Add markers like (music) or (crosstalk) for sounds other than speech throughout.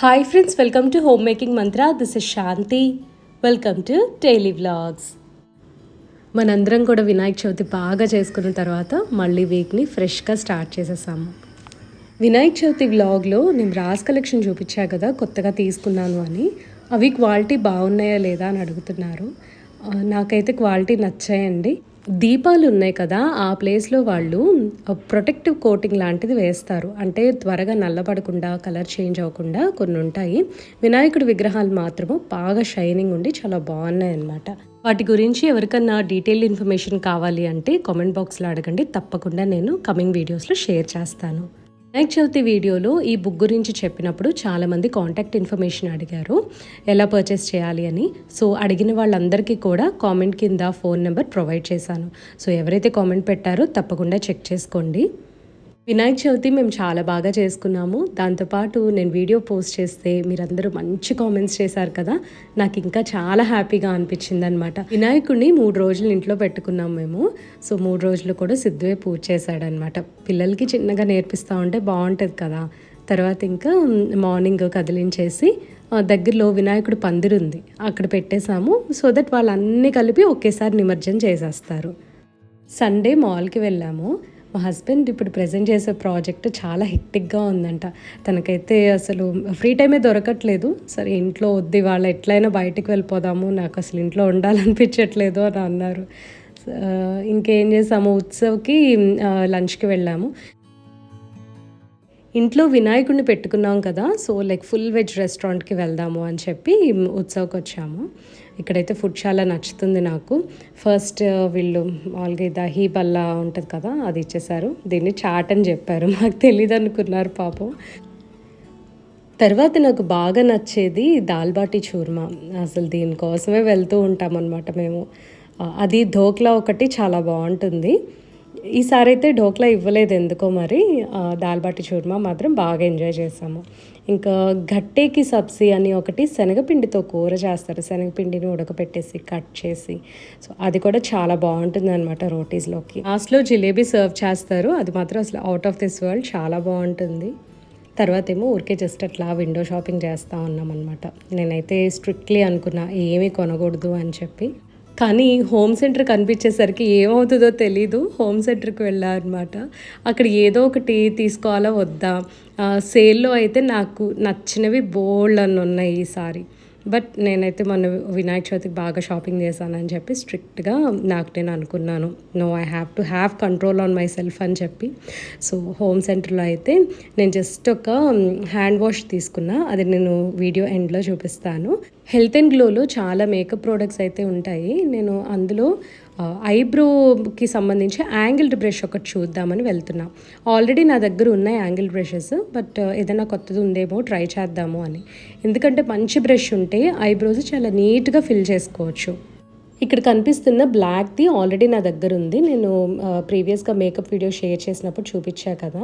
Hi friends welcome to home making mantra this is Shanti welcome to daily vlogs మనందరం కూడా వినాయక చవితి బాగా చేసుకున్న తర్వాత మళ్ళీ వీక్ని ఫ్రెష్గా స్టార్ట్ చేసేసాము. వినాయక చవితి వ్లాగ్లో నేను రాస్ కలెక్షన్ చూపించా కదా కొత్తగా తీసుకున్నాను అని. అవి క్వాలిటీ బాగున్నాయా లేదా అని అడుగుతున్నారు. నాకైతే క్వాలిటీ నచ్చాయండి. దీపాలు ఉన్నాయి కదా ఆ ప్లేస్లో వాళ్ళు ప్రొటెక్టివ్ కోటింగ్ లాంటిది వేస్తారు. అంటే త్వరగా నల్లబడకుండా కలర్ చేంజ్ అవ్వకుండా కొన్ని ఉంటాయి వినాయకుడి విగ్రహాలు మాత్రము బాగా షైనింగ్ ఉండి చాలా బాగున్నాయి అన్నమాట. వాటి గురించి ఎవరికన్నా డీటెయిల్ ఇన్ఫర్మేషన్ కావాలి అంటే కామెంట్ బాక్స్లో అడగండి. తప్పకుండా నేను కమింగ్ వీడియోస్లో షేర్ చేస్తాను. వినాయక చవితి వీడియోలో ఈ బుక్ గురించి చెప్పినప్పుడు చాలామంది కాంటాక్ట్ ఇన్ఫర్మేషన్ అడిగారు ఎలా పర్చేస్ చేయాలి అని. సో అడిగిన వాళ్ళందరికీ కూడా కామెంట్ కింద ఫోన్ నెంబర్ ప్రొవైడ్ చేశాను. సో ఎవరైతే కామెంట్ పెట్టారో తప్పకుండా చెక్ చేసుకోండి. వినాయక చవితి మేము చాలా బాగా చేసుకున్నాము. దాంతోపాటు నేను వీడియో పోస్ట్ చేస్తే మీరందరూ మంచి కామెంట్స్ చేశారు కదా. నాకు ఇంకా చాలా హ్యాపీగా అనిపించింది అనమాట వినాయకుడిని మూడు రోజులు ఇంట్లో పెట్టుకున్నాం మేము. సో మూడు రోజులు కూడా సిద్ధువే పూజ చేశాడనమాట పిల్లలకి చిన్నగా నేర్పిస్తూ ఉంటే బాగుంటుంది కదా. తర్వాత ఇంకా మార్నింగ్ కదిలించేసి దగ్గరలో వినాయకుడు పందిరుంది అక్కడ పెట్టేశాము. సో దట్ వాళ్ళన్నీ కలిపి ఒకేసారి నిమజ్జనం చేసేస్తారు. సండే మాల్కి వెళ్ళాము. మా హస్బెండ్ ఇప్పుడు ప్రజెంట్ చేసే ప్రాజెక్ట్ చాలా హెక్టిక్గా ఉందంట. తనకైతే అసలు ఫ్రీ టైమే దొరకట్లేదు. సరే ఇంట్లో వద్దు వాళ్ళ ఎట్లయినా బయటికి వెళ్ళిపోదాము నాకు అసలు ఇంట్లో ఉండాలనిపించట్లేదు అని అన్నారు. ఇంకేం చేసాము ఉత్సవ్కి లంచ్కి వెళ్ళాము. ఇంట్లో వినాయకుడిని పెట్టుకున్నాం కదా సో లైక్ ఫుల్ వెజ్ రెస్టారెంట్కి వెళ్దాము అని చెప్పి ఉత్సవ్కి వచ్చాము ఇక్కడైతే ఫుడ్ చాలా నచ్చుతుంది నాకు. ఫస్ట్ uh, వీళ్ళు మామూలుగా దహీ బల్లా ఉంటుంది కదా అది ఇచ్చేసారు. దీన్ని చాట్ అని చెప్పారు. (laughs) మాకు తెలియదు అనుకున్నారు పాపం. తర్వాత నాకు బాగా నచ్చేది దాల్బాటి చూర్మా. అసలు దీనికోసమే వెళ్తూ ఉంటాం అనమాట మేము uh, అది ధోక్లా ఒకటి చాలా బాగుంటుంది. ఈసారి అయితే ఢోక్లా ఇవ్వలేదు ఎందుకో మరి దాల్బాటి దాల్ బాటి చూర్మా మాత్రం బాగా ఎంజాయ్ చేసాము. ఇంకా గట్టేకి సబ్సీ అని ఒకటి శనగపిండితో కూర చేస్తారు. శనగపిండిని ఉడకపెట్టేసి కట్ చేసి. సో అది కూడా చాలా బాగుంటుంది అనమాట రోటీస్లోకి. లాస్ట్లో జిలేబీ సర్వ్ చేస్తారు. అది మాత్రం అసలు అవుట్ ఆఫ్ దిస్ వరల్డ్ చాలా బాగుంటుంది. తర్వాత ఏమో ఊరికే జస్ట్ అట్లా విండో షాపింగ్ చేస్తూ ఉన్నాం అనమాట నేనైతే స్ట్రిక్ట్లీ అనుకున్నా ఏమీ కొనకూడదు అని చెప్పి. కానీ హోమ్ సెంటర్ కనిపించేసరికి ఏమవుతుందో తెలీదు. హోమ్ సెంటర్కి వెళ్ళారనమాట అక్కడ ఏదో ఒకటి తీసుకోవాలా వద్దా? ఆ, సేల్లో అయితే నాకు నచ్చినవి బోల్డ్ అని ఉన్నాయి ఈసారి. బట్ నేనైతే మొన్న వినాయక చవితికి బాగా షాపింగ్ చేశానని చెప్పి స్ట్రిక్ట్గా నాకు నేను అనుకున్నాను no I have to have control on myself అని చెప్పి. సో హోమ్ సెంటర్లో అయితే నేను జస్ట్ ఒక హ్యాండ్ వాష్ తీసుకున్నా అది నేను వీడియో ఎండ్లో చూపిస్తాను. హెల్త్ అండ్ గ్లోలో చాలా మేకప్ ప్రోడక్ట్స్ అయితే ఉంటాయి. నేను అందులో ఐబ్రోకి సంబంధించి యాంగిల్డ్ బ్రష్ ఒకటి చూద్దామని వెళ్తున్నా. ఆల్రెడీ నా దగ్గర ఉన్నాయి యాంగిల్ బ్రషెస్ బట్ ఏదైనా కొత్తది ఉందేమో ట్రై చేద్దాము అని. ఎందుకంటే మంచి బ్రష్ ఉంటే ఐబ్రోస్ చాలా నీట్గా ఫిల్ చేసుకోవచ్చు. ఇక్కడ కనిపిస్తున్న బ్లాక్ది ఆల్రెడీ నా దగ్గర ఉంది. నేను ప్రీవియస్గా మేకప్ వీడియో షేర్ చేసినప్పుడు చూపించా కదా.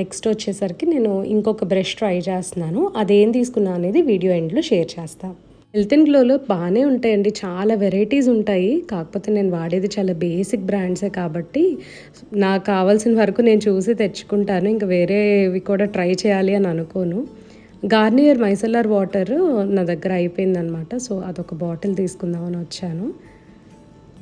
నెక్స్ట్ వచ్చేసరికి నేను ఇంకొక బ్రష్ ట్రై చేస్తున్నాను. అదేం తీసుకున్నా అనేది వీడియో ఎండ్లో షేర్ చేస్తాను హెల్త్ అండ్ గ్లోలో బాగానే ఉంటాయండి. చాలా వెరైటీస్ ఉంటాయి. కాకపోతే నేను వాడేది చాలా బేసిక్ బ్రాండ్సే కాబట్టి నాకు కావాల్సిన వరకు నేను చూసి తెచ్చుకుంటాను. ఇంకా వేరేవి కూడా ట్రై చేయాలి అని అనుకోను. గార్నియర్ మైసెల్లార్ వాటర్ నా దగ్గర అయిపోయిందనమాట సో అదొక బాటిల్ తీసుకుందామని వచ్చాను.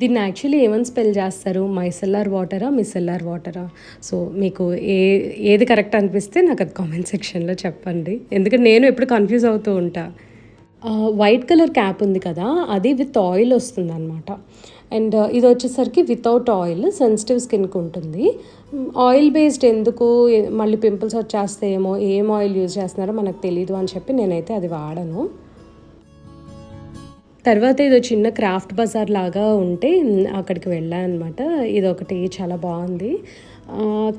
దీన్ని యాక్చువల్లీ ఏమని స్పెల్ చేస్తారు? మైసెల్లార్ వాటరా మిసెల్లార్ వాటరా? సో మీకు ఏ ఏది కరెక్ట్ అనిపిస్తే నాకు అది కామెంట్ సెక్షన్లో చెప్పండి. ఎందుకంటే నేను ఎప్పుడు కన్ఫ్యూజ్ అవుతూ ఉంటా. వైట్ కలర్ క్యాప్ ఉంది కదా అది విత్ ఆయిల్ వస్తుంది అనమాట అండ్ ఇది వచ్చేసరికి వితౌట్ ఆయిల్ సెన్సిటివ్ స్కిన్కి ఉంటుంది. ఆయిల్ బేస్డ్ ఎందుకు మళ్ళీ పింపుల్స్ వచ్చేస్తాయేమో ఏం ఆయిల్ యూజ్ చేస్తున్నారో మనకు తెలియదు అని చెప్పి నేనైతే అది వాడను. తర్వాత ఇది చిన్న క్రాఫ్ట్ బజార్ లాగా ఉంటే అక్కడికి వెళ్ళాను అనమాట ఇది ఒకటి చాలా బాగుంది.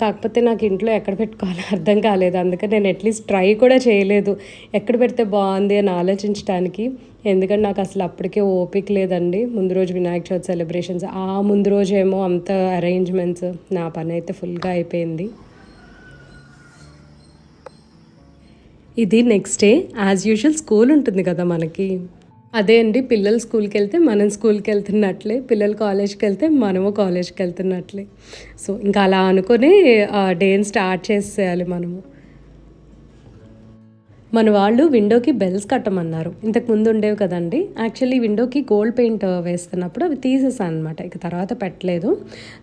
కాకపోతే నాకు ఇంట్లో ఎక్కడ పెట్టుకోవాలో (laughs) అర్థం కాలేదు. అందుకని నేను అట్లీస్ట్ ట్రై కూడా చేయలేదు. ఎక్కడ పెడితే బాగుంది అని ఆలోచించడానికి ఎందుకంటే నాకు అసలు అప్పటికే ఓపిక లేదండి. ముందు రోజు వినాయక చవితి సెలబ్రేషన్స్ ఆ ముందు రోజు ఏమో అంత అరేంజ్మెంట్స్ నా పని అయితే ఫుల్గా అయిపోయింది. ఇది next day as usual school ఉంటుంది కదా మనకి. అదే అండి పిల్లలు స్కూల్కి వెళ్తే మనం స్కూల్కి వెళ్తున్నట్లే పిల్లలు కాలేజ్కి వెళ్తే మనము కాలేజ్కి వెళ్తున్నట్లే సో ఇంకా అలా అనుకుని డేని స్టార్ట్ చేసేయాలి మనము. మన వాళ్ళు విండోకి బెల్స్ కట్టమన్నారు. ఇంతకు ముందు ఉండేవి కదండి. యాక్చువల్లీ విండోకి గోల్డ్ పెయింట్ వేస్తున్నప్పుడు అవి తీసేసాను అనమాట ఇక తర్వాత పెట్టలేదు.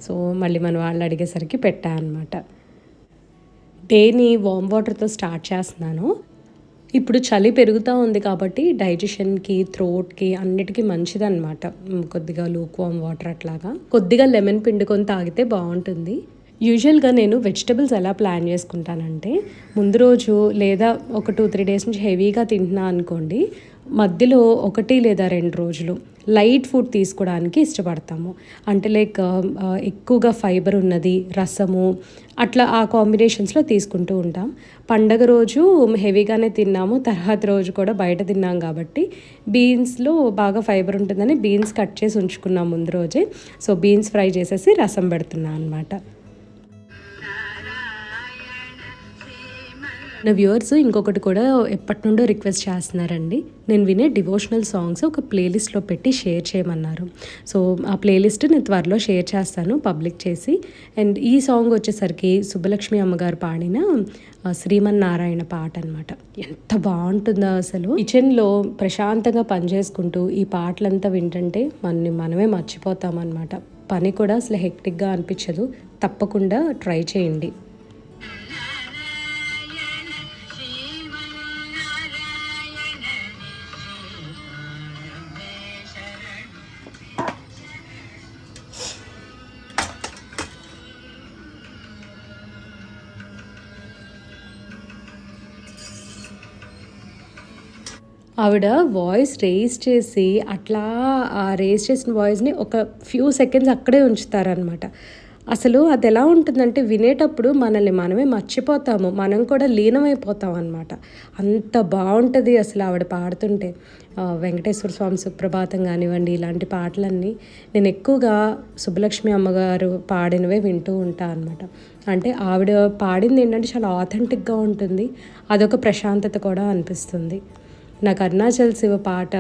సో మళ్ళీ మన వాళ్ళు అడిగేసరికి పెట్టా అనమాట డేని వామ్ వాటర్తో స్టార్ట్ చేస్తున్నాను. ఇప్పుడు చలి పెరుగుతూ ఉంది కాబట్టి డైజెషన్కి థ్రోట్కి అన్నిటికీ మంచిదన్నమాట. మ్, కొద్దిగా లూక్వామ్ వాటర్ అట్లాగా. కొద్దిగా లెమన్ పిండుకొని తాగితే బాగుంటుంది. యూజువల్గా నేను వెజిటబుల్స్ ఎలా ప్లాన్ చేసుకుంటానంటే ముందు రోజు లేదా ఒక టూ త్రీ డేస్ నుంచి హెవీగా తింటున్నా అనుకోండి మధ్యలో ఒకటి లేదా రెండు రోజులు లైట్ ఫుడ్ తీసుకోవడానికి ఇష్టపడతాము. అంటే లైక్ ఎక్కువగా ఫైబర్ ఉన్నది రసము అట్లా ఆ కాంబినేషన్స్లో తీసుకుంటూ ఉంటాం. పండగ రోజు హెవీగానే తిన్నాము తర్వాత రోజు కూడా బయట తిన్నాం కాబట్టి బీన్స్లో బాగా ఫైబర్ ఉంటుందని బీన్స్ కట్ చేసి ఉంచుకున్నాం ముందు రోజే. సో బీన్స్ ఫ్రై చేసేసి రసం పెడుతున్నాను అనమాట నా వ్యూవర్స్ ఇంకొకటి కూడా ఎప్పటి నుండో రిక్వెస్ట్ చేస్తున్నారండి. నేను వినే డివోషనల్ సాంగ్స్ ఒక ప్లేలిస్ట్లో పెట్టి షేర్ చేయమన్నారు. సో ఆ ప్లేలిస్ట్ నేను త్వరలో షేర్ చేస్తాను పబ్లిక్ చేసి. అండ్ ఈ సాంగ్ వచ్చేసరికి సుబ్బలక్ష్మి అమ్మగారు పాడిన శ్రీమన్నారాయణ పాట అనమాట ఎంత బాగుంటుందో అసలు. కిచెన్లో ప్రశాంతంగా పనిచేసుకుంటూ ఈ పాటలంతా వింటుంటే మనని మనమే మర్చిపోతామన్నమాట. పని కూడా అసలు హెక్టిక్గా అనిపించదు. తప్పకుండా ట్రై చేయండి. ఆవిడ వాయిస్ రేస్ చేసి అట్లా ఆ రేస్ చేసిన వాయిస్ని ఒక ఫ్యూ సెకండ్స్ అక్కడే ఉంచుతారనమాట అసలు అది ఎలా ఉంటుందంటే వినేటప్పుడు మనల్ని మనమే మర్చిపోతాము. మనం కూడా లీనమైపోతాం అనమాట అంత బాగుంటుంది అసలు ఆవిడ పాడుతుంటే. వెంకటేశ్వర స్వామి సుప్రభాతం కానివ్వండి ఇలాంటి పాటలన్నీ నేను ఎక్కువగా సుబ్బలక్ష్మి అమ్మగారు పాడినవే వింటూ ఉంటాను అనమాట అంటే ఆవిడ పాడింది ఏంటంటే చాలా ఆథెంటిక్గా ఉంటుంది. అదొక ప్రశాంతత కూడా అనిపిస్తుంది. నాకు అరుణాచల్ శివ పాట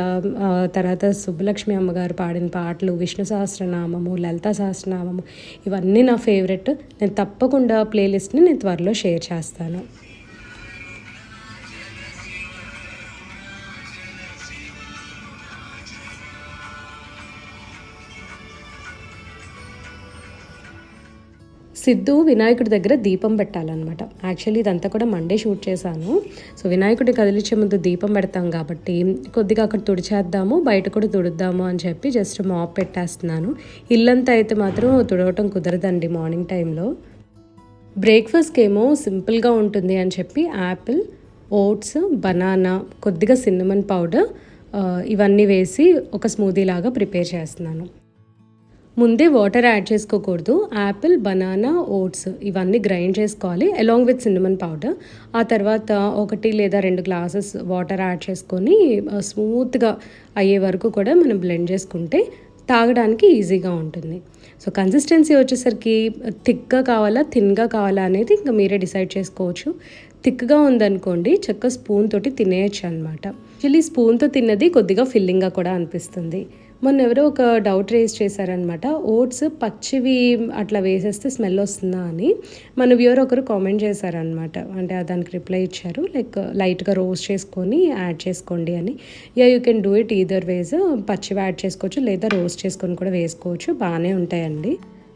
తర్వాత సుబ్బలక్ష్మి అమ్మగారు పాడిన పాటలు విష్ణు సహస్రనామము లలిత సహస్రనామము ఇవన్నీ నా ఫేవరెట్. నేను తప్పకుండా ప్లేలిస్ట్ని నేను త్వరలో షేర్ చేస్తాను. సిద్ధు వినాయకుడి దగ్గర దీపం పెట్టాలన్నమాట. యాక్చువల్లీ ఇదంతా కూడా మండే షూట్ చేశాను. సో వినాయకుడి కదిలించే ముందు దీపం పెడతాం కాబట్టి కొద్దిగా అక్కడ తుడిచేద్దాము బయట కూడా తుడుద్దాము అని చెప్పి జస్ట్ మాప్ పెట్టేస్తున్నాను. ఇల్లంతా అయితే మాత్రం తుడవటం కుదరదండి మార్నింగ్ టైంలో బ్రేక్ఫాస్ట్కి ఏమో సింపుల్గా ఉంటుంది అని చెప్పి యాపిల్ ఓట్స్ బనానా కొద్దిగా సిన్నమన్ పౌడర్ uh, ఇవన్నీ వేసి ఒక స్మూదీ లాగా ప్రిపేర్ చేస్తున్నాను. ముందే వాటర్ యాడ్ చేసుకోకూడదు. యాపిల్ బనానా ఓట్స్ ఇవన్నీ గ్రైండ్ చేసుకోవాలి అలాంగ్ విత్ సిన్నమన్ పౌడర్. ఆ తర్వాత ఒకటి లేదా రెండు గ్లాసెస్ వాటర్ యాడ్ చేసుకొని స్మూత్గా అయ్యే వరకు కూడా మనం బ్లెండ్ చేసుకుంటే తాగడానికి ఈజీగా ఉంటుంది. సో కన్సిస్టెన్సీ వచ్చేసరికి థిక్గా కావాలా థిన్గా కావాలా అనేది ఇంకా మీరే డిసైడ్ చేసుకోవచ్చు. థిక్గా ఉందనుకోండి చక్క స్పూన్ తోటి తినేయచ్చు అనమాట యాక్చువల్లీ స్పూన్తో తిన్నది కొద్దిగా ఫిల్లింగ్గా కూడా అనిపిస్తుంది. మొన్న ఎవరో ఒక డౌట్ రేస్ చేశారనమాట. ఓట్స్ పచ్చివి అట్లా వేసేస్తే స్మెల్ వస్తుందా అని. మన వ్యూర్ ఒకరు కామెంట్ చేశారనమాట. అంటే దానికి రిప్లై ఇచ్చారు. లైక్ లైట్గా రోస్ట్ చేసుకొని యాడ్ చేసుకోండి అని. Yeah you can do it either ways పచ్చివి యాడ్ చేసుకోవచ్చు లేదా రోస్ట్ చేసుకొని కూడా వేసుకోవచ్చు. బాగానే ఉంటాయండి.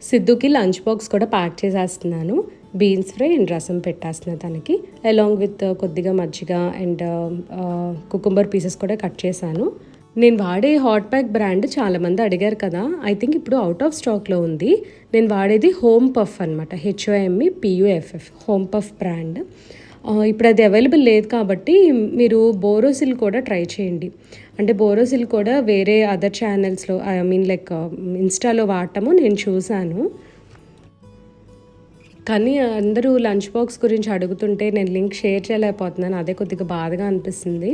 సిద్ధుకి లంచ్ బాక్స్ కూడా ప్యాక్ చేసేస్తున్నాను. బీన్స్ ఫ్రై అండ్ రసం పెట్టేస్తున్నాను తనకి. అలాంగ్ విత్ కొద్దిగా మజ్జిగ అండ్ కుకుంబర్ పీసెస్ కూడా కట్ చేశాను. నేను వాడే హాట్ ప్యాక్ బ్రాండ్ చాలామంది అడిగారు కదా. ఐ థింక్ ఇప్పుడు అవుట్ ఆఫ్ స్టాక్లో ఉంది. నేను వాడేది హోమ్ పఫ్ అనమాట H O M E P U F F Home Puff brand. ఇప్పుడు అది అవైలబుల్ లేదు కాబట్టి మీరు బోరోసిల్ కూడా ట్రై చేయండి. అంటే బోరోసిల్ కూడా వేరే అదర్ ఛానల్స్లో ఐ మీన్ లైక్ ఇన్స్టాలో వాడటము నేను చూశాను. కానీ అందరూ లంచ్ బాక్స్ గురించి అడుగుతుంటే నేను లింక్ షేర్ చేయలేకపోతున్నాను. అదే కొద్దిగా బాధగా అనిపిస్తుంది.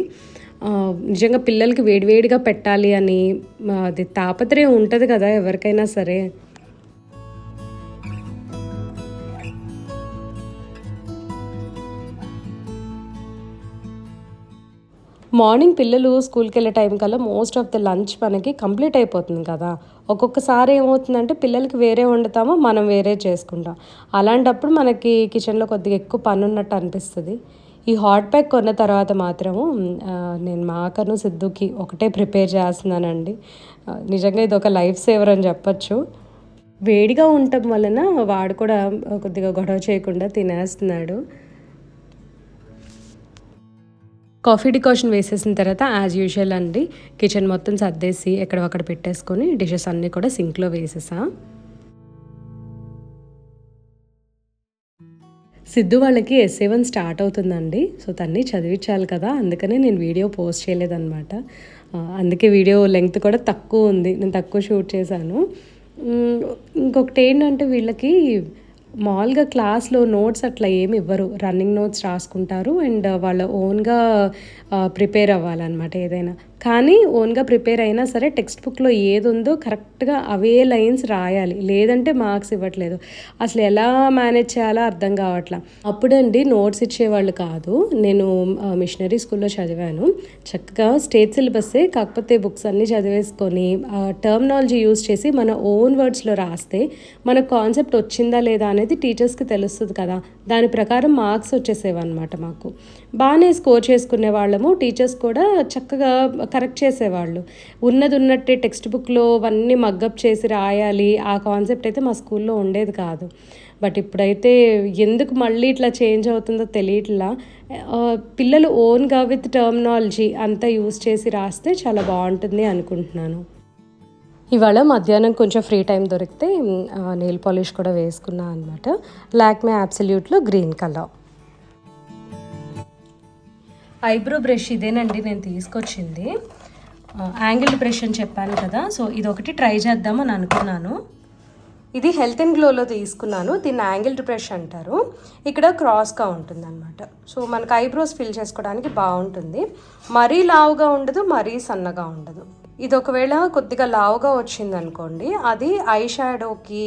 నిజంగా పిల్లలకి వేడివేడిగా పెట్టాలి అని అది తాపత్రయం ఉంటుంది కదా ఎవరికైనా సరే. మార్నింగ్ పిల్లలు స్కూల్కి వెళ్ళే టైం కల్లా మోస్ట్ ఆఫ్ ద లంచ్ మనకి కంప్లీట్ అయిపోతుంది కదా. ఒక్కొక్కసారి ఏమవుతుందంటే పిల్లలకి వేరే వండుతామో మనం వేరే చేసుకుంటాం. అలాంటప్పుడు మనకి కిచెన్లో కొద్దిగా ఎక్కువ పని ఉన్నట్టు అనిపిస్తుంది. ఈ హాట్ ప్యాక్ కొన్న తర్వాత మాత్రము నేను మాకను సిద్ధుకి ఒకటే ప్రిపేర్ చేస్తున్నానండి. నిజంగా ఇది ఒక లైఫ్ సేవర్ అని చెప్పచ్చు. వేడిగా ఉండటం వలన వాడు కూడా కొద్దిగా గొడవ చేయకుండా తినేస్తున్నాడు. కాఫీ డికాషన్ వేసేసిన తర్వాత యాజ్ యూజువల్ అండి కిచెన్ మొత్తం సర్దేసి ఎక్కడ అక్కడ పెట్టేసుకొని డిషెస్ అన్నీ కూడా సింక్లో వేసేసా. సిద్ధు వాళ్ళకి ఎస్ఏ వన్ స్టార్ట్ అవుతుందండి. సో తన్ని చదివించాలి కదా. అందుకనే నేను వీడియో పోస్ట్ చేయలేదన్నమాట. అందుకే వీడియో లెంగ్త్ కూడా తక్కువ ఉంది. నేను తక్కువ షూట్ చేశాను. ఇంకొకటి ఏంటంటే వీళ్ళకి మామూలుగా క్లాస్లో నోట్స్ అట్లా ఏమి ఇవ్వరు. రన్నింగ్ నోట్స్ రాసుకుంటారు. అండ్ వాళ్ళ ఓన్గా ప్రిపేర్ అవ్వాలన్నమాట ఏదైనా. కానీ ఓన్గా ప్రిపేర్ అయినా సరే టెక్స్ట్ బుక్లో ఏది ఉందో కరెక్ట్గా అవే లైన్స్ రాయాలి. లేదంటే మార్క్స్ ఇవ్వట్లేదు. అసలు ఎలా మేనేజ్ చేయాలో అర్థం కావట్లా. అప్పుడండి నోట్స్ ఇచ్చేవాళ్ళు కాదు. నేను మిషనరీ స్కూల్లో చదివాను. చక్కగా స్టేట్ సిలబస్సే కాకపోతే బుక్స్ అన్నీ చదివేసుకొని టర్మినాలజీ యూస్ చేసి మన ఓన్ వర్డ్స్లో రాస్తే మన కాన్సెప్ట్ వచ్చిందా లేదా అనేది టీచర్స్కి తెలుస్తుంది కదా. దాని ప్రకారం మార్క్స్ వచ్చేసేవన్నమాట మాకు. బాగానే స్కోర్ చేసుకునే వాళ్ళము టీచర్స్ కూడా చక్కగా కరెక్ట్ చేసేవాళ్ళు. ఉన్నది ఉన్నట్టే టెక్స్ట్ బుక్లో అవన్నీ మగ్గప్ చేసి రాయాలి. ఆ కాన్సెప్ట్ అయితే మా స్కూల్లో ఉండేది కాదు. బట్ ఇప్పుడైతే ఎందుకు మళ్ళీ ఇట్లా చేంజ్ అవుతుందో తెలియట్లా. పిల్లలు ఓన్గా విత్ టర్మినాలజీ అంతా యూస్ చేసి రాస్తే చాలా బాగుంటుంది అనుకుంటున్నాను. ఇవాళ మధ్యాహ్నం కొంచెం ఫ్రీ టైం దొరికితే నెయిల్ పాలిష్ కూడా వేసుకున్నా అనమాట లాక్మే అబ్సల్యూట్లో గ్రీన్ కలర్ ఐబ్రో బ్రష్ ఇదేనండి నేను తీసుకొచ్చింది. యాంగిల్ బ్రష్ అని చెప్పాను కదా సో ఇది ఒకటి ట్రై చేద్దామని అనుకున్నాను. ఇది హెల్త్ అండ్ గ్లోలో తీసుకున్నాను దీన్ని యాంగిల్ బ్రష్ అంటారు. ఇక్కడ క్రాస్గా ఉంటుంది అనమాట సో మనకు ఐబ్రోస్ ఫిల్ చేసుకోవడానికి బాగుంటుంది. మరీ లావుగా ఉండదు మరీ సన్నగా ఉండదు. ఇది ఒకవేళ కొద్దిగా లావుగా వచ్చింది అనుకోండి అది ఐ షాడోకి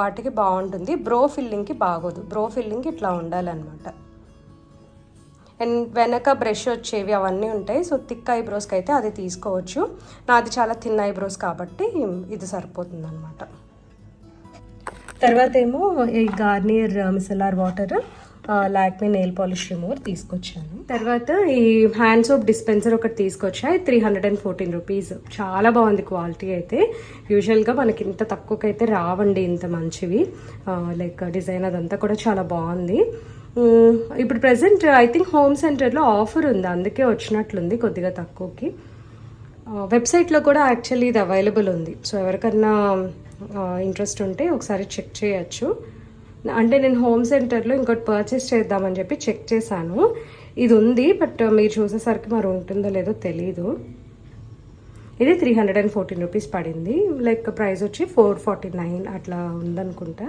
వాటికి బాగుంటుంది. బ్రో ఫిల్లింగ్కి బాగోదు. బ్రో ఫిల్లింగ్ ఇట్లా ఉండాలన్నమాట. అండ్ వెనక బ్రష్ వచ్చేవి అవన్నీ ఉంటాయి. సో థిక్ ఐబ్రోస్కి అయితే అది తీసుకోవచ్చు. నాది చాలా థిన్ ఐబ్రోస్ కాబట్టి ఇది సరిపోతుంది అనమాట తర్వాత ఏమో ఈ Garnier micellar water Lakme nail polish remover తీసుకొచ్చాను. తర్వాత ఈ హ్యాండ్ సోప్ డిస్పెన్సర్ ఒకటి తీసుకొచ్చా three hundred and fourteen rupees. చాలా బాగుంది క్వాలిటీ అయితే. యూజువల్గా మనకి ఇంత తక్కువకైతే రావండి ఇంత మంచివి. లైక్ డిజైన్ అదంతా కూడా చాలా బాగుంది. ఇప్పుడు ప్రజెంట్ ఐ థింక్ హోమ్ సెంటర్లో ఆఫర్ ఉంది. అందుకే వచ్చినట్లుంది కొద్దిగా తక్కువకి. వెబ్సైట్లో కూడా యాక్చువల్లీ ఇది అవైలబుల్ ఉంది. సో ఎవరికన్నా ఇంట్రెస్ట్ ఉంటే ఒకసారి చెక్ చేయొచ్చు. అంటే నేను హోమ్ సెంటర్లో ఇంకోటి పర్చేస్ చేద్దామని చెప్పి చెక్ చేశాను. ఇది ఉంది బట్ మీరు చూసేసరికి మరి ఉంటుందో లేదో తెలీదు. ఇది three hundred and fourteen rupees పడింది. లైక్ ప్రైస్ వచ్చి ఫోర్ ఫార్టీ నైన్ అట్లా ఉందనుకుంటా.